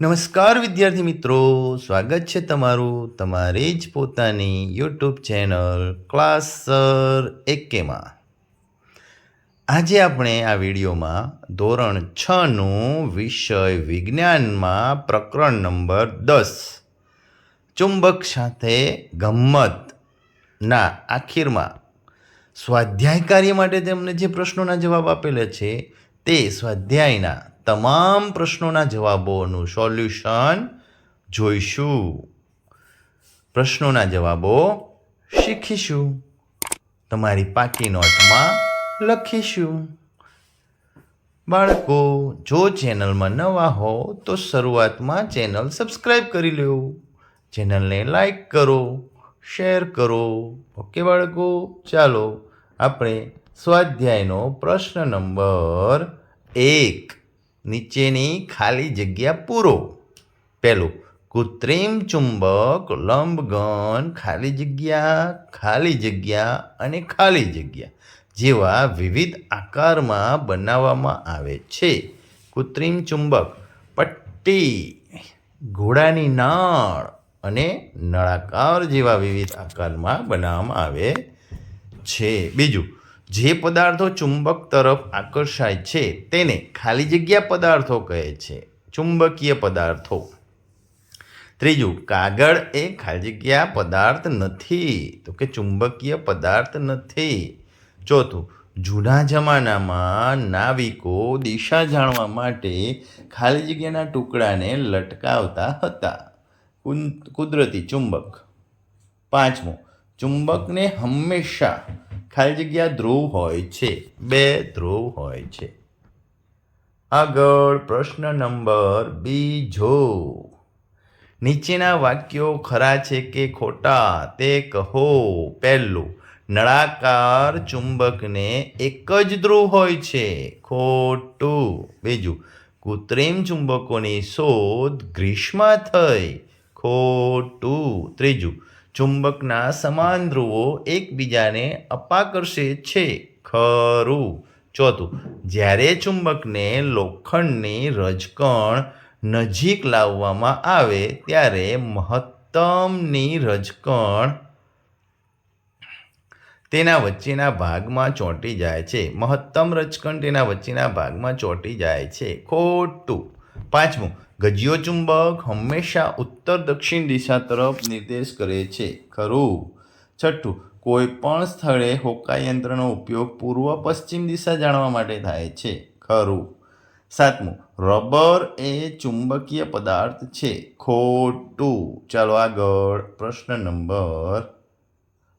નમસ્કાર વિદ્યાર્થી મિત્રો, સ્વાગત છે તમારું તમારી જ પોતાની યુટ્યુબ ચેનલ ક્લાસ સર એકેમાં. આજે આપણે આ વિડીયોમાં ધોરણ છનું વિષય વિજ્ઞાનમાં પ્રકરણ નંબર દસ, ચુંબક સાથે ગમ્મતના આખીરમાં. સ્વાધ્યાય કાર્ય માટે તેમને જે પ્રશ્નોના જવાબ આપેલા છે, તે સ્વાધ્યાયના તમામ પ્રશ્નોના જવાબોનું સોલ્યુશન જોઈશું. પ્રશ્નોના જવાબો શીખીશું. તમારી પાકી નોટમાં લખીશું. બાળકો, જો ચેનલમાં નવા હો, તો શરૂઆતમાં ચેનલ સબસ્ક્રાઈબ કરી લો ચેનલને લાઈક કરો, શેર કરો. ઓકે બાળકો? ચાલો, આપણે સ્વાધ્યાયનો પ્રશ્ન નંબર એક નીચેની ખાલી જગ્યા પૂરો. પહેલું, કૃત્રિમ ચુંબક લંબગન ખાલી જગ્યા ખાલી જગ્યા અને ખાલી જગ્યા જેવા વિવિધ આકારમાં બનાવવામાં આવે છે. કૃત્રિમ ચુંબક, પટ્ટી, ઘોડાની નાળ અને નળાકાર જેવા વિવિધ આકારમાં બનાવવામાં આવે છે. બીજું જે પદાર્થો ચુંબક તરફ આકર્ષાય છે તેને ખાલી જગ્યા પદાર્થો કહે છે. ચુંબકીય પદાર્થો. ત્રીજું, કાગળ એ ખાલી જગ્યા પદાર્થ નથી. તો કે ચુંબકીય પદાર્થ નથી. ચોથું, જૂના જમાનામાં નાવિકો દિશા જાણવા માટે ખાલી જગ્યાના ટુકડાને લટકાવતા હતા. કુદરતી ચુંબક. પાંચમું, ચુંબકને હંમેશા ખાલી જગ્યા ધ્રુવ હોય છે. બે ધ્રુવ હોય છે. આગળ પ્રશ્ન નંબર બીજો. નીચેના વાક્યો ખરા છે કે ખોટા? તે કહો. પહેલું, નળાકાર ચુંબકને એક જ ધ્રુવ હોય છે. ખોટું. બીજું, કૃત્રિમ ચુંબકોની શોધ ગ્રીષ્મ થઈ. ખોટું. ત્રીજું ચુંબકના સમાન ધ્રુવો એકબીજાને અપાકર્ષે છે. ખરું. ચોથું, જ્યારે ચુંબકને લોખંડની રજકણ નજીક લાવવામાં આવે, ત્યારે મહત્તમની રજકણ તેના વચ્ચેના ભાગમાં ચોંટી જાય છે. મહત્તમ રજકણ તેના વચ્ચેના ભાગમાં ચોંટી જાય છે. ખોટું. પાંચમું ગજિયો ચુંબક હંમેશા ઉત્તર દક્ષિણ દિશા તરફ નિર્દેશ કરે છે. ખરું. છઠ્ઠું, કોઈ પણ સ્થળે હોકાયંત્રનો ઉપયોગ પૂર્વ પશ્ચિમ દિશા જાણવા માટે થાય છે. ખરું. સાતમું, રબર એ ચુંબકીય પદાર્થ છે. ખોટું. ચાલો આગળ પ્રશ્ન નંબર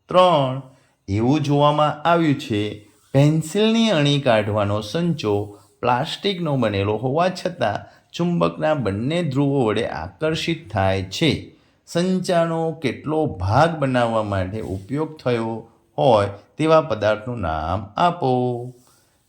ત્રણ. એવું જોવામાં આવ્યું છે, પેન્સિલની અણી કાઢવાનો સંચો પ્લાસ્ટિકનો બનેલો હોવા છતાં ચુંબકના બંને ધ્રુવો વડે આકર્ષિત થાય છે. સંચાનો કેટલો ભાગ બનાવવા માટે ઉપયોગ થયો હોય તેવા પદાર્થનું નામ આપો.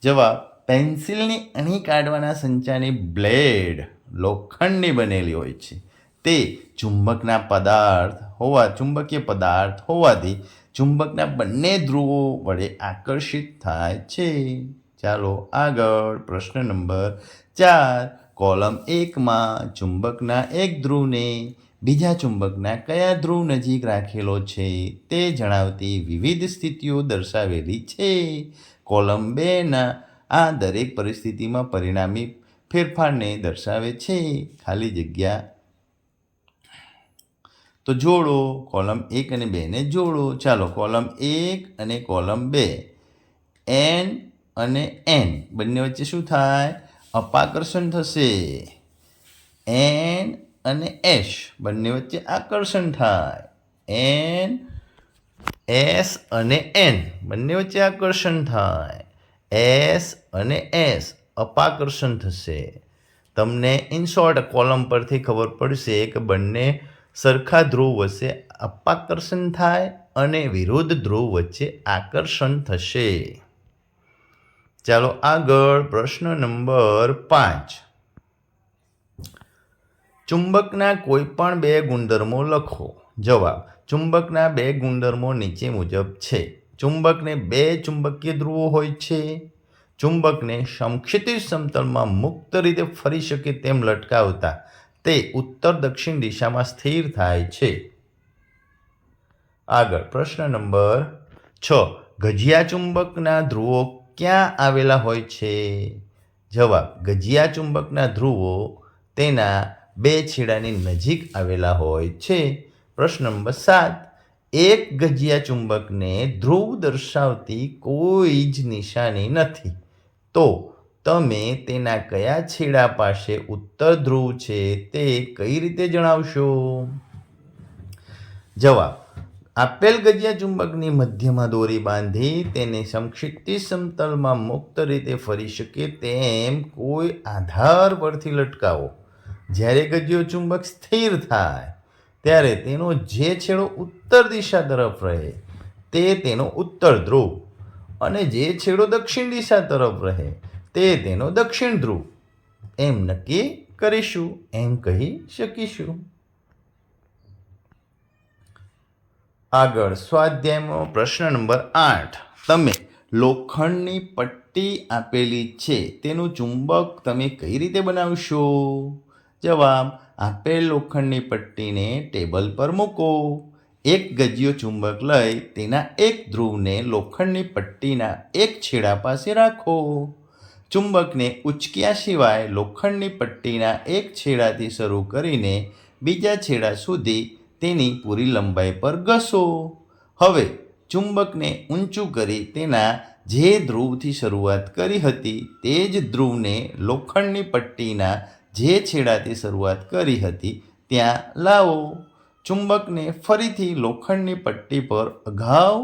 જવાબ, પેન્સિલની અણી કાઢવાના સંચાની બ્લેડ લોખંડની બનેલી હોય છે. તે ચુંબકના પદાર્થ હોવા, ચુંબકીય પદાર્થ હોવાથી ચુંબકના બંને ધ્રુવો વડે આકર્ષિત થાય છે. ચાલો આગળ પ્રશ્ન નંબર ચાર કોલમ એકમાં ચુંબકના એક ધ્રુવને બીજા ચુંબકના કયા ધ્રુવ નજીક રાખેલો છે તે જણાવતી વિવિધ સ્થિતિઓ દર્શાવેલી છે. કોલમ બેના આ દરેક પરિસ્થિતિમાં પરિણામી ફેરફારને દર્શાવે છે. ખાલી જગ્યા તો જોડો, કોલમ એક અને બેને જોડો. ચાલો, કોલમ એક અને કોલમ બે, એન અને એન બંને વચ્ચે શું થાય? અપાકર્ષણ થશે. એન અને એસ બંને વચ્ચે આકર્ષણ થાય. એન એસ અને એન બંને વચ્ચે આકર્ષણ થાય. એસ અને એસ અપાકર્ષણ થશે. તમને ઇનશોર્ટ કોલમ પરથી ખબર પડશે કે બંને સરખા ધ્રુવ વચ્ચે અપાકર્ષણ થાય અને વિરુદ્ધ ધ્રુવ વચ્ચે આકર્ષણ થશે. ચાલો આગળ પ્રશ્ન નંબર પાંચ. ચુંબકના કોઈ પણ બે ગુણધર્મો લખો. જવાબ, ચુંબકના બે ગુણધર્મો નીચે મુજબ છે. ચુંબકને બે ચુંબકીય ધ્રુવો હોય છે. ચુંબકને સમક્ષિતિજ સમતલમાં મુક્ત રીતે ફરી શકે તેમ લટકાવતા તે ઉત્તર દક્ષિણ દિશામાં સ્થિર થાય છે. આગળ પ્રશ્ન નંબર છ. ગજિયા ચુંબકના ધ્રુવો ક્યાં આવેલા હોય છે? જવાબ, ગજિયા ચુંબકના ધ્રુવો તેના બે છેડાની નજીક આવેલા હોય છે. પ્રશ્ન નંબર સાત, એક ગજિયા ચુંબકને ધ્રુવ દર્શાવતી કોઈ જ નિશાની નથી. તો તમે તેના કયા છેડા પાસે ઉત્તર ધ્રુવ છે તે કઈ રીતે જણાવશો? જવાબ આપેલ ગજિયા ચુંબકની મધ્યમાં દોરી બાંધી તેને સંક્ષિપ્તિ સમતલમાં મુક્ત રીતે ફરી શકે તેમ કોઈ આધાર પરથી લટકાવો. જ્યારે ગજિયો ચુંબક સ્થિર થાય, ત્યારે તેનો જે છેડો ઉત્તર દિશા તરફ રહે, તે તેનો ઉત્તર ધ્રુવ. અને જે છેડો દક્ષિણ દિશા તરફ રહે, તે તેનો દક્ષિણ ધ્રુવ. એમ નક્કી કરીશું, એમ કહી શકીશું. આગળ સ્વાધ્યાયમાં પ્રશ્ન નંબર આઠ. તમે લોખંડની પટ્ટી આપેલી છે, તેનું ચુંબક તમે કઈ રીતે બનાવશો? જવાબ, આપેલ લોખંડની પટ્ટીને ટેબલ પર મૂકો. એક ગજિયો ચુંબક લઈ તેના એક ધ્રુવને લોખંડની પટ્ટીના એક છેડા પાસે રાખો. ચુંબકને ઉચક્યા સિવાય લોખંડની પટ્ટીના એક છેડાથી શરૂ કરીને બીજા છેડા સુધી તેની પૂરી લંબાઈ પર ઘસો. હવે ચુંબકને ઊંચું કરી તેના જે ધ્રુવથી શરૂઆત કરી હતી તે જ ધ્રુવને લોખંડની પટ્ટીના જે છેડાથી શરૂઆત કરી હતી ત્યાં લાવો. ચુંબકને ફરીથી લોખંડની પટ્ટી પર અગાઉ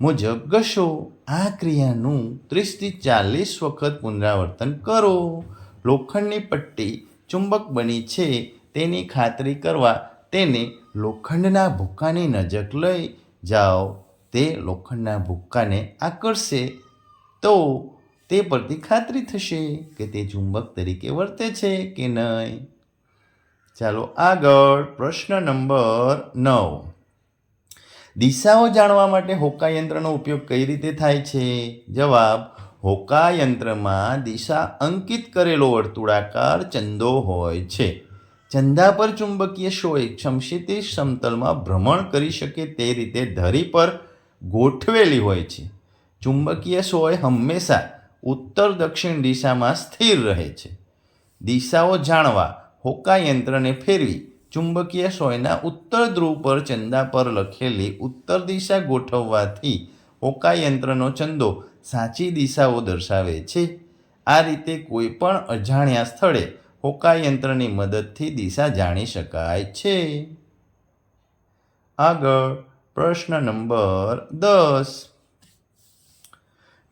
મુજબ ઘસો. આ ક્રિયાનું ત્રીસથી ચાલીસ વખત પુનરાવર્તન કરો. લોખંડની પટ્ટી ચુંબક બની છે તેની ખાતરી કરવા તેને લોખંડના ભૂક્કાની નજીક લઈ જાઓ. તે લોખંડના ભૂક્કાને આકર્ષે તો તે પરથી ખાતરી થશે કે તે ચુંબક તરીકે વર્તે છે કે નહીં. ચાલો આગળ પ્રશ્ન નંબર નવ. દિશાઓ જાણવા માટે હોકા યંત્રનો ઉપયોગ કઈ રીતે થાય છે? જવાબ હોકા યંત્રમાં દિશા અંકિત કરેલો વર્તુળાકાર ચંદો હોય છે. ચંદા પર ચુંબકીય શોય સમક્ષિતિજ સમતલમાં ભ્રમણ કરી શકે તે રીતે ધરી પર ગોઠવેલી હોય છે. ચુંબકીય સોય હંમેશા ઉત્તર દક્ષિણ દિશામાં સ્થિર રહે છે. દિશાઓ જાણવા હોકા યંત્રને ફેરવી ચુંબકીય સોયના ઉત્તર ધ્રુવ પર ચંદા પર લખેલી ઉત્તર દિશા ગોઠવવાથી હોકા યંત્રનો ચંદો સાચી દિશાઓ દર્શાવે છે. આ રીતે કોઈપણ અજાણ્યા સ્થળે હોકા યંત્રની મદદથી દિશા જાણી શકાય છે. આગળ પ્રશ્ન નંબર દસ.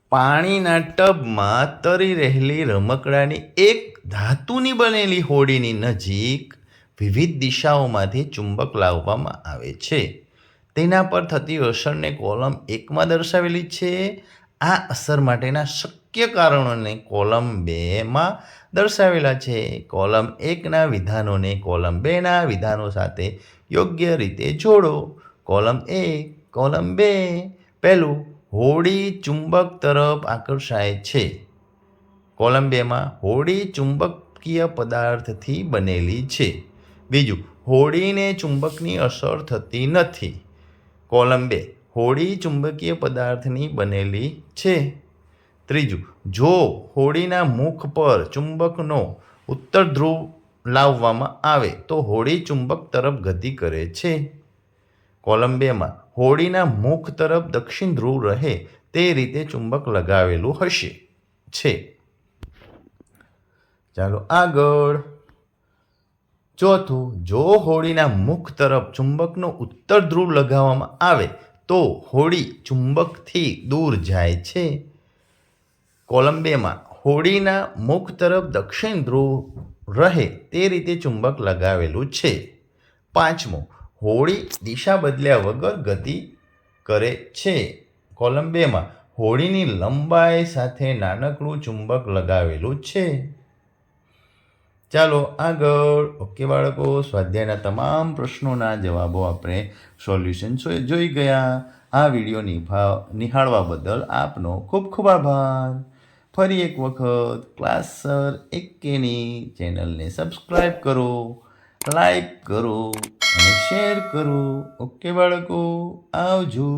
પાણીના ટબમાં તરી રહેલી રમકડાની એક ધાતુની બનેલી હોડીની નજીક વિવિધ દિશાઓમાંથી ચુંબક લાવવામાં આવે છે. તેના પર થતી અસરને કોલમ એકમાં દર્શાવેલી છે. આ અસર માટેના શક્ય કારણોને કોલમ બેમાં દર્શાવેલા છે. કોલમ એકના વિધાનોને કોલમ બેના વિધાનો સાથે યોગ્ય રીતે જોડો. કોલમ એક કોલમ બે. પહેલું, હોડી ચુંબક તરફ આકર્ષાય છે. કોલમ બેમાં હોડી ચુંબકીય પદાર્થથી બનેલી છે. બીજું, હોડીને ચુંબકની અસર થતી નથી. કોલમ બે, હોડી ચુંબકીય પદાર્થની બનેલી છે. ત્રીજું, જો હોડીના મુખ પર ચુંબકનો ઉત્તર ધ્રુવ લાવવામાં આવે, તો હોડી ચુંબક તરફ ગતિ કરે છે. કોલમ બેમાં હોડીના મુખ તરફ દક્ષિણ ધ્રુવ રહે, તે રીતે ચુંબક લગાવેલું હશે. છે. ચાલો આગળ. ચોથું, જો હોડીના મુખ તરફ ચુંબકનો ઉત્તર ધ્રુવ લગાવવામાં આવે, તો હોડી ચુંબકથી દૂર જાય છે. કોલમ બેમાં હોડીના મુખ તરફ દક્ષિણ ધ્રુવ રહે તે રીતે ચુંબક લગાવેલું છે. પાંચમું, હોડી દિશા બદલ્યા વગર ગતિ કરે છે. કોલમ બેમાં હોડીની લંબાઈ સાથે નાનકડું ચુંબક લગાવેલું છે. ચાલો આગળ. ઓકે બાળકો, સ્વાધ્યાયના તમામ પ્રશ્નોના જવાબો આપણે સોલ્યુશન જોઈ ગયા. આ વીડિયો નિભાવ નિહાળવા બદલ આપનો ખૂબ ખૂબ આભાર. ફરી એક વખત ક્લાસ સર એક ચેનલને સબસ્ક્રાઈબ કરો, લાઈક કરો અને શેર કરો. ઓકે બાળકો, આવજો.